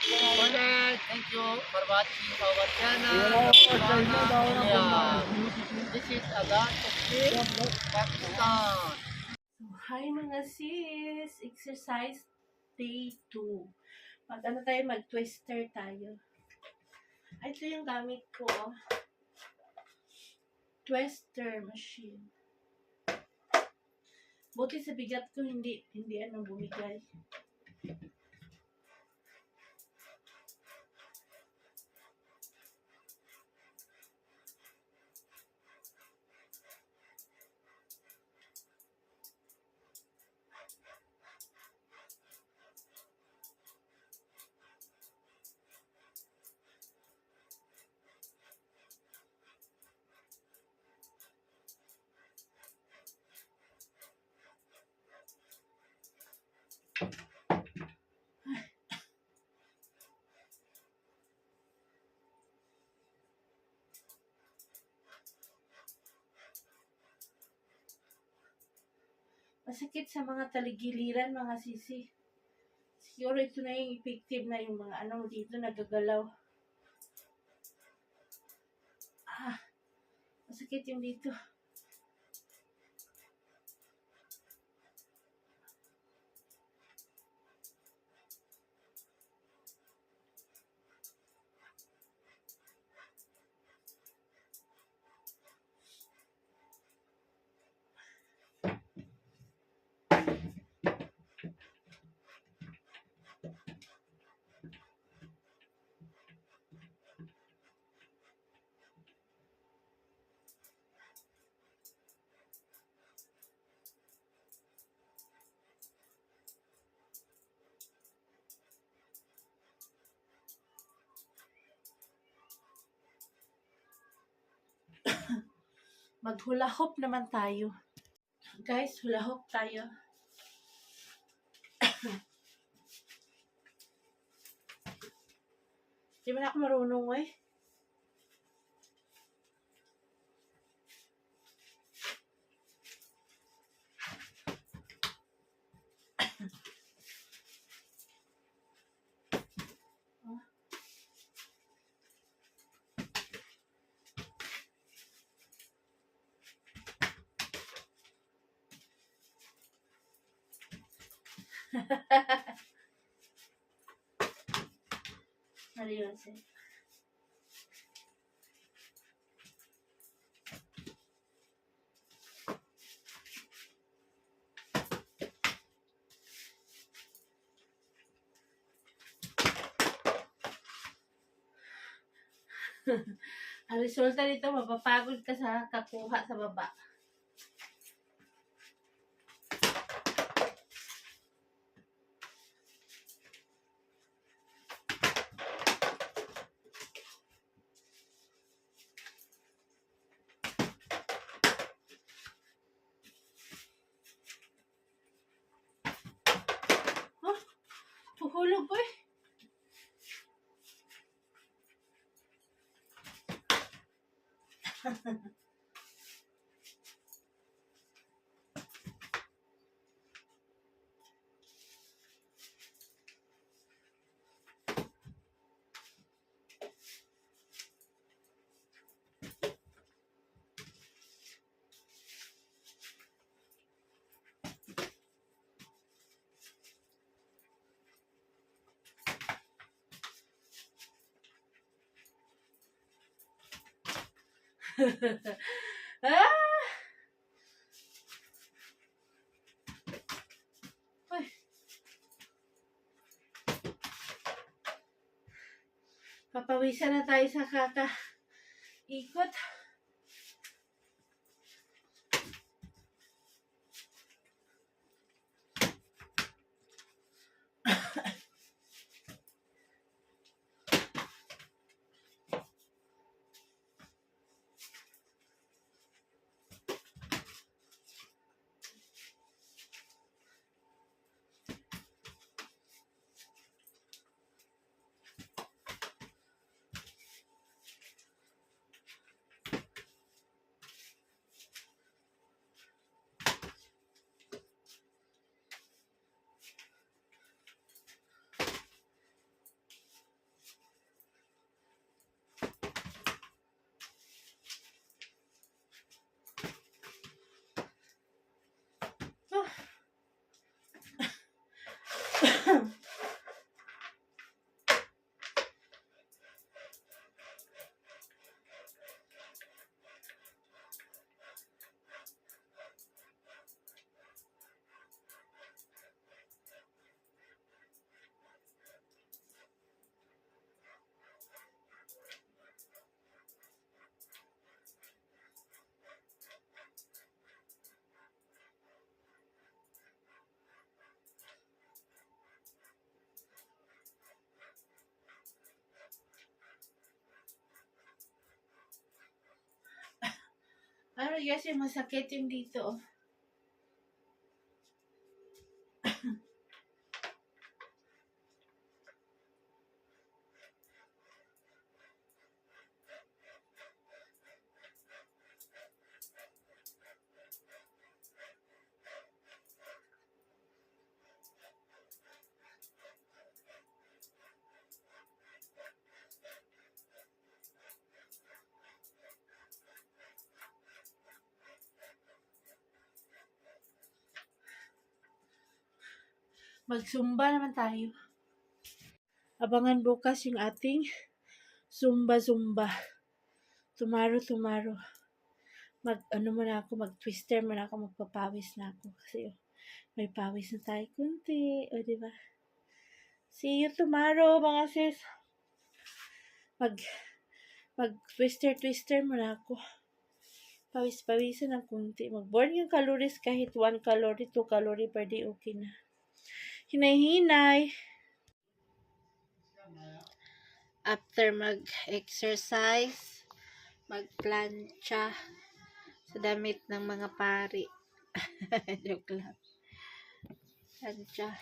Thank you for watching our channel. Yeah. This is Tukti, Pakistan. Hi mga sis! Exercise day 2. Mag ano tayo, mag twister tayo. Ay, ito yung gamit ko. oh. Twister machine. Buti sa bigat ko, hindi, hindi ano bumigay. Masakit sa mga taligiliran, mga sisi. Siguro ito na yung effective na yung mga ano dito nagagalaw. Ah, masakit yung dito. Maghula hop naman tayo. Guys, hula hop tayo. Di ba na ako marunong eh? Sis? Ang resulta nito, mapapagod ka sa kakuha sa baba. Tuhulog ko eh. ah! Uy. Papawisan na tayo sa kaka ikot. Pero yes, yung masakit yung dito. Magsumba naman tayo. Abangan bukas yung ating zumba-zumba. Tomorrow. Mag, ano muna ako, mag-twister muna ako, magpapawis na ako. Kasi may pawis na tayo kunti. O, di ba? See you tomorrow, mga sis. Mag, mag-twister, twister muna ako. Pawis-pawisan ng kunti. Mag-burn yung calories kahit 1 calorie, 2 calorie per day, okay na. Hinay-hinay. After mag-exercise, mag-plancha sa damit ng mga pari. Joke lang. Plancha.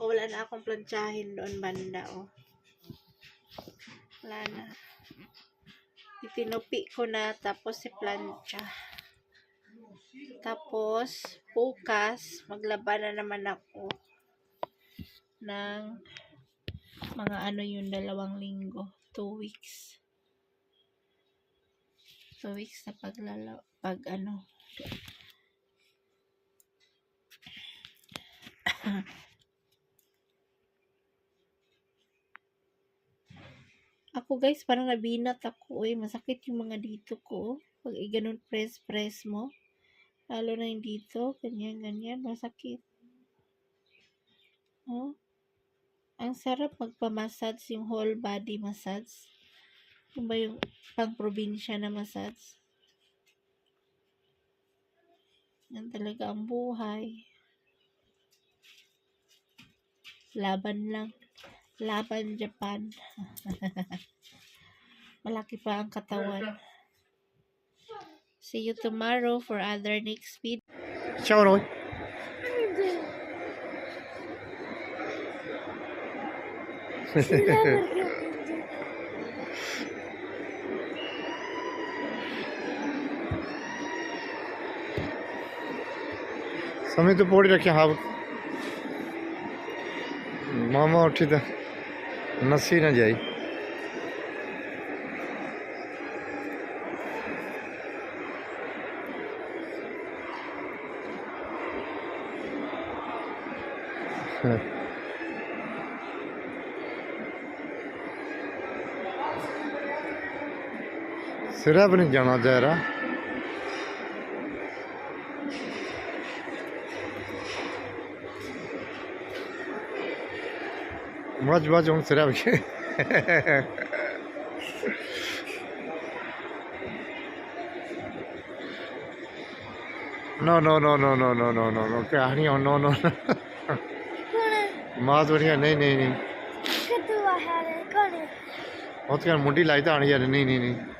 O, wala na akong planchahin doon banda, o. Wala na. Itinupi ko na, tapos si plancha. Tapos, bukas, maglaba na naman ako ng mga ano yung dalawang linggo. Two weeks. Two weeks na paglala, pag ano. ako guys, parang nabinat ako eh. Masakit yung mga dito ko. Pag i ganun press-press mo. Lalo na yung dito. Ganyan, ganyan. Masakit. Oh. Ang sarap magpa-massage yung whole body massage. Yung ba yung pang probinsya na massage? Yan talaga ang buhay. Laban lang. Laban Japan. Malaki pa ang katawan. See you tomorrow for other next video. Ciao Roy. समय तो पोड़ी रखे हाँ मामा उठी तो नसी ना जाई Yeah. सिरा पर नहीं जाना दायरा बच बच हूँ सिरा no no no no no no no no no क्या नहीं हो नो नो no. मात बढ़िया नहीं नहीं नहीं। कौन है? मुंडी लाई तो आनी यार नहीं नहीं नहीं।